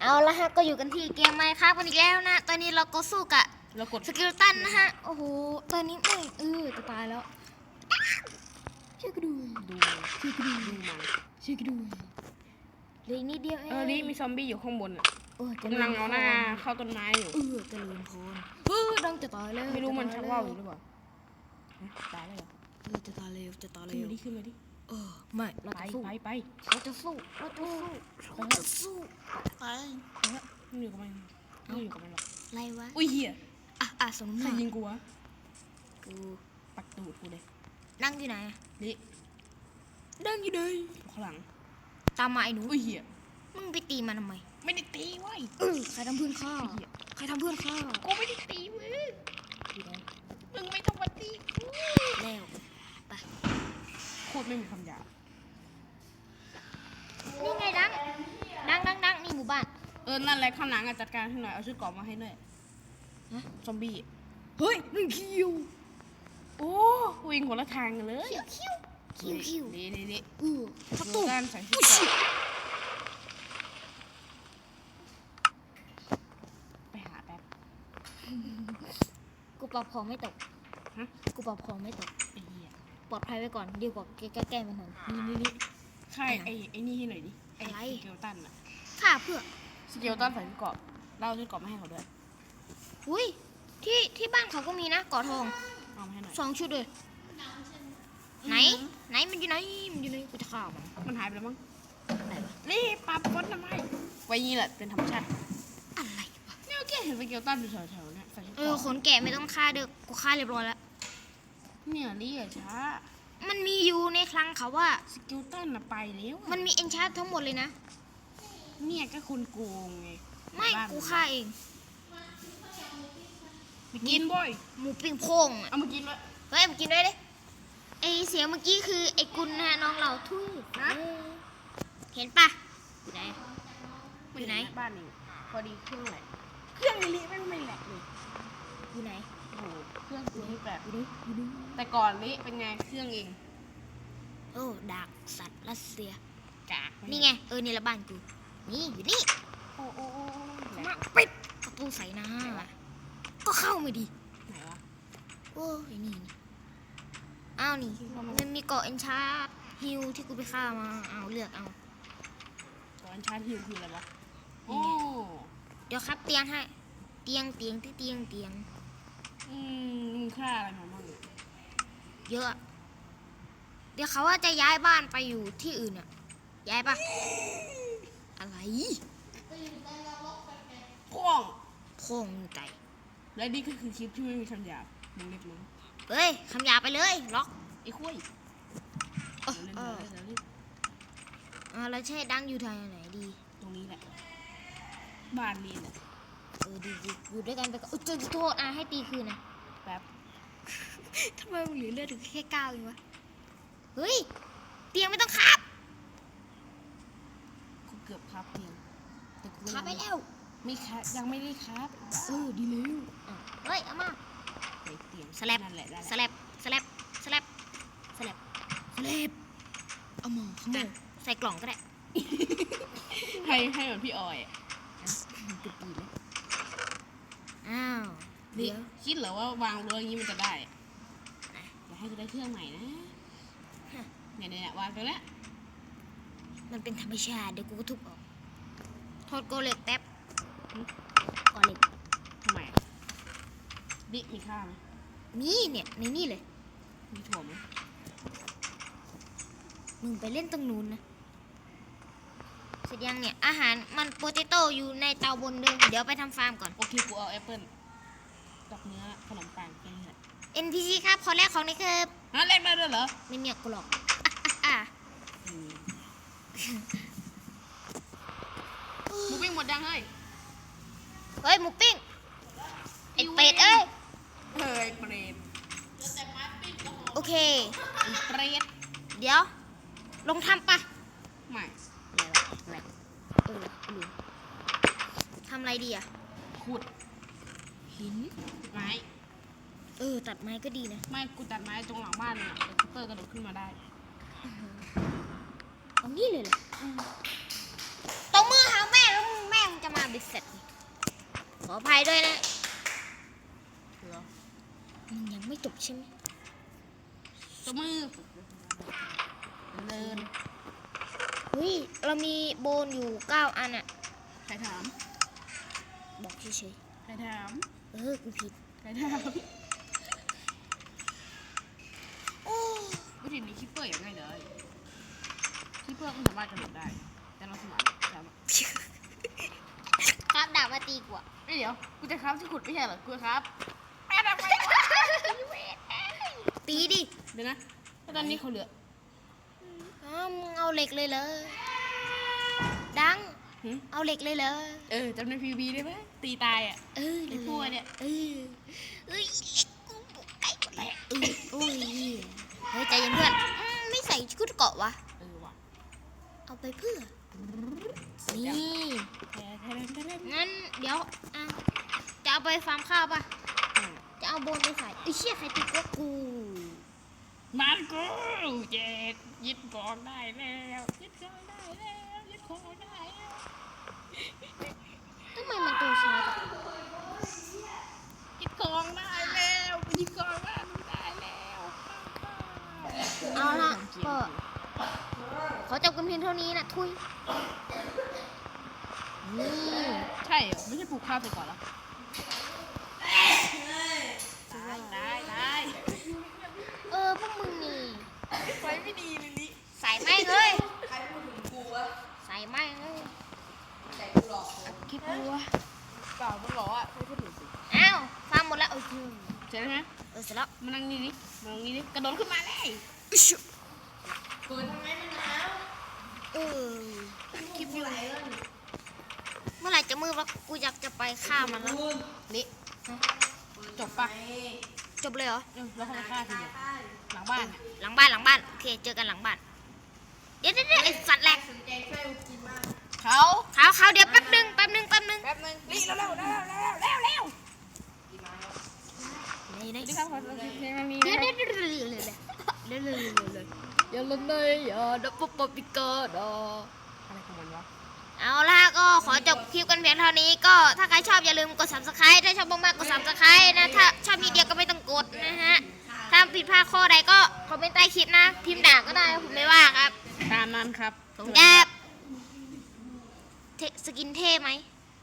เอาละฮะก็อยู่กันที่เกมไมค์ครับกันอีกแล้วนะ ตอนนี้เราก็สู้กับเรากดสกิลตันนะฮะ โอ้โห ตอนนี้ไม่เออจะตายแล้วช่วยกันดูดูช่วยกันดูดูมันช่วยกันดูเหลยนิดเดียวเองเออนี่มีซอมบี้อยู่ข้างบนอะเออจะกำลังเอาหน้าเข้าต้นไม้อยู่ เออเจะเลินพรเออดังจะตายแล้วไม่รู้มันชักว่าวอยู่หจะรือเปล่าฮะตายแล้วเหรอเออจะตายแล้วจะตายขึ้นแล้วมาดิขึ้นมาดิเออไม่เราไปจะสู้ไปไปเราจะสู้เราจะสู้เราจะสู้ ไปเออไม่อยู่กับมันไม่อยู่กับมันหรอกอะไรวะ อุ้ยเหี้ยอะอะสมมใครติยิงกูวะกูปักตูดกูเลยนั่งอยู่ไหนอะนี่นั่งอยู่ไหนข้างหลังตามมาไอ้หนูอุ้ยเหี้ยมึงไปตีมันทำไมไม่ได้ตีเว้ยเออใครทำเพื่อนข้าไอ้เหี้ยใครทำเพื่อนข้ากูไม่ได้ตีมึงมึงไม่ต้องมาตีกูแล้วไปโคตรไม่มีคำหยาบ นี่ไงดังดังดังดังนี่หมู่ บ้าน เออ นั่นแหละข้างหลังอะจัดการให้หน่อย เอาชื่อกรอบมาให้หน่อยฮะ ซอมบี้ เฮ้ยมึงคิว โอ้วิ่งคนละทางกันเลยคิวคิวคิวคิวนี่นี่นี่เออประดูตูด้านใส่ชุดอุ๊ยเกราะไปหาแป๊บ กูปรับของไม่ตกฮะ กูปรับของไม่ตก ไอ้เหี้ยปลอดภัยไว้ก่อนดีกว่าแก้แก้มันหน่อยนี่นี่นี่ใช่ไอ้ไอ้นี่ให้หน่อยดิ ไอ้อะไรสเกลตันอะ ฆ่าเพื่อสเกลตันใส่ชุดเกราะเล่าชุดเกราะมาให้เขาด้วยอุ้ยที่ที่บ้านเขาก็มีนะก่อทองเอามาให้หน่อยสองชุดเลย ไหน ไหนมันอยู่ไหนมันอยู่ไหนกูจะฆ่ามันมันหายไปแล้วมั้งไหนวะนี่ปรับก้นทำไมไว้นี่แหละเป็นธรรมชาติอะไรวะเนี่ยแกเห็นสเกลตันอยู่แถวๆเนี่ยใส่ชุดเอเกอราะขนแกะไม่ต้องฆ่าเด้อกูฆ่าเรียบร้อยแล้วเนี่ยนี่อะช้ามันมีอยู่ในคลังเขาว่าสเกลตันอะไปแล้วอะมันมีเอนชาร์ทั้งหมดเลยนะ เนี่ยก็คนโกงไงไม่บ้นกูฆ่าเองไปกินบ่อยหมูปิ้งโพงอะเอามากินเลยเฮ้ยมากินด้วยดิไอเสียงเมื่อกี้คือไอกุลนะน้องเราทุยนะเห็นปะอยู่ไหนอยู่ไหนบ้านนี่พอดีเครื่องแหลกเครื่องลิลิไม่ไม่แหลกเลยอยู่ไหนโอ้โหเครื่องลิลิแปลกอยู่ดิอยู่ดิแต่ก่อนลิเป็นไงเครื่องเองโอ้ดักสัตว์รัสเซียกากนี่ไงเออนี่ละบ้านกู นี่อยู่นี่โอ้โอ้โอ้แหลมากปิดประตูใส่หน้าก็เข้าไม่ดีไหนวะโอ้ยนี่นี่อ้าวนี่มันมีเกาะเอนชาร์ฮิวที่กูไปฆ่ามาเอาเลือกเอาตอนชาร์จฮิวคืออะไรวะนี่โอ้ไงเดี๋ยวครับเตียงให้เตียงเตียงที่เตียงเตียงอืมมึงฆ่าอะไรมาบ้างเนี่ยเยอะ เดี๋ยวเขาว่าจะย้ายบ้านไปอยู่ที่อื่นอะย้ายปะ อะไรพ่องโพงไก่ และนี่ก็คือคลิปที่ไม่มีคำหยาบมึงเล็กมึงเฮ้ยคำหยาบไปเลยล็อกไอ้คุ้ยเออเล่นเอเล่อนเล่นเล่นอ่าแล้วใช่ดังอยู่ทางไหนดี ตรงนี้แหละ บ้านนี่แหละเออดีดีอยู่ด้วยกันไปก็อุ๊ยจะโทษอะให้ตีคืนนะแป๊บทำไมมันเหลือเลือดถึงแค่เก้าเองวะ เฮ้ย เตียงไม่ต้องคับกู เกือบครับเองแต่กูคับไปแล้วไม่ครับยังไม่ได้ครับเออดีแล้วอะเฮ้ยเอามาไปเตียงสแลบนั่นแหละได้สแล้วแลบสแลบสแลบสแลบสแลบเอามาขโมยใส่กล่องก็ได้ให้ให้เหมือนพี่ออยอะตุปีเลยอ้าวนี่เดี๋ยวคิดเหรอว่าวางเรืออย่างนี้มันจะได้อยากให้กูได้เครื่องใหม่นะเนี่ยเนี่ยเนี่ยวางตรงนี้ มันเป็นธรรมชาติเดี๋ยวกูก็ทุบออกทอดโกเหล็กแป๊บโกเหล็กทำไมอะดิมีข้าวไหมนี่เนี่ยในนี่เลยมีถั่วไหมมึงไปเล่นตรงนู้นนะเสร็จยังเนี่ย อาหารมันโปเตโต้อยู่ในเตาบนเดิมเดี๋ยวไปทำฟาร์มก่อนโอเคกูเอาแอปเปิ้ลกับเนื้อขนมปังแค่นี้แหละ NPC ครับ ขอแรกของในครับฮะแลกได้ด้วยเหรอ ไม่มีกูหรอกอะอะอืม หมูปิ้งหมดยังเฮ้ยเฮ้ยหมูปิ้งไอเป็ดเอ้ยเฮ้ยเปรตโอเค ไอ้เปรตเดี๋ยว ลงทำปะไม่อะไรวะอะไรเออลืมทำอะไรดีอะขุดหินไม้เออ ตัดไม้ก็ดีนะ ไม่กูตัดไม้ตรงหลังบ้านเลยเดี๋ยวคุปเปอร์กระโดดขึ้นมาได้ เอานี่เลยเหรอตบมือหาแม่แล้วมึงแม่มึงจะเสร็จ ขออภัยด้วยนะเหรอมึงยังไม่จบใช่ไหมตัวมือเดินเฮ้ยเรามีโบนอยู่เก้าอันอะใครถาม บอกเฉยใครถาม ๆเออกูผิด ใครถาม โอ้ วิธีนี้คิปเปอร์อย่างไรเลยคิป เปอร์ก็สามารถกระโดดได้ แต่เราสามารถสามารถครับดาบมาตีกว่าเอ้ยเดี๋ยว กูจะครับที่ขุดไม่ใช่เหรอ กูครับแม่ทำไมวะตีดิเดี๋ยวนะแล้วตอนนี้เขาเหลืออ้าวมึงเอาเหล็กเลยเหรอดัง หึเอาเหล็กเลยเหรอเออจำในพีบีได้ไหมตีตายอะเออไอ้พวกเนี่ย เออเอ้ยกูบอกใกล้กว่าแล้วเออโอ้ยเฮ้ยใจเย็นเพื่อนอืมไม่ใส่ชุดเกราะวะ เออว่ะ เอา ไปเพื่อ นี่แทนแทนแทนแทนงั้นเดี๋ยวอะจะเอาไปฟาร์มข้าวป่ะ จะเอาโบนไปใส่ไอ้เชี่ยใครตีก็กูมันกูเจ็ดยึดกองได้แล้วยึดกองได้แล้วยึดของได้แล้วทำไมมันตัวช้าจัง ยึดกองได้แล้วยึดกองได้มันได้แล้ว เอาละก็ขอจบกัน เพียงเท่านี้นะทุย นี่ใช่เหรอไม่ใช่ปลูกข้าวไปก่อนเหรอตายตายตายเออพวกมึงนี่ไฟไม่ดีเลยนี่ใส่ไม่เลย ใครพูดถึงกูวะใส่ไม่เลยแต่กูหลอกกูคลิปวัวเปล่ามันหรออะไม่พูดถึงสิอ้าวฟาร์มหมดแล้วเออเสร็จแล้วไหมเออเสร็จแล้วมานั่งนี่ดิมานั่งนี่ดิกระโดดขึ้นมาเลยอิ๊ชเปิดทำไมมันหนาว เคลิปอยู่เมื่อไหร่จะมือวะกูอยากจะไปฆ่ามันแล้วนี่จบปะจบเลยเหรอแล้วเขาฆ่าทีเหลังบ้านหลังบ้านหลังบ้านโอเคเจอกันหลังบ้าน เดี๋ยวเดี๋ยวเดี๋ไอ้สัตว์แหลกเขาเขาเขาเดี๋ยวแป๊บนึงแป๊บนึงแป๊บนึงแป๊บนึงรีบแล้วแล้วแล้วแล้วแล้วแล้วนี่นี่เดี๋ยวเดี๋ยวเดี๋ยวเดี๋ยวเดี๋ยวเดี๋ยว อย่าละเนยอย่าดับปปปิกาดาอะไรของมันวะ เอาล่ะก็ขอจบคลิปกันเพียงเท่านี้ก็ถ้าใครชอบอย่าลืมกด subscribe ถ้าชอบมากๆกด subscribe นะ ถ้าชอบมีเดียวก็ไม่ต้องกดนะฮะ ถ้าผิดพลาดข้อใดก็คอมเมนต์ใต้คลิปนะ พิมพ์ด่าก็ได้ผมไม่ว่าครับตามนั้นครับผมแกบเทสกินเท่ไหม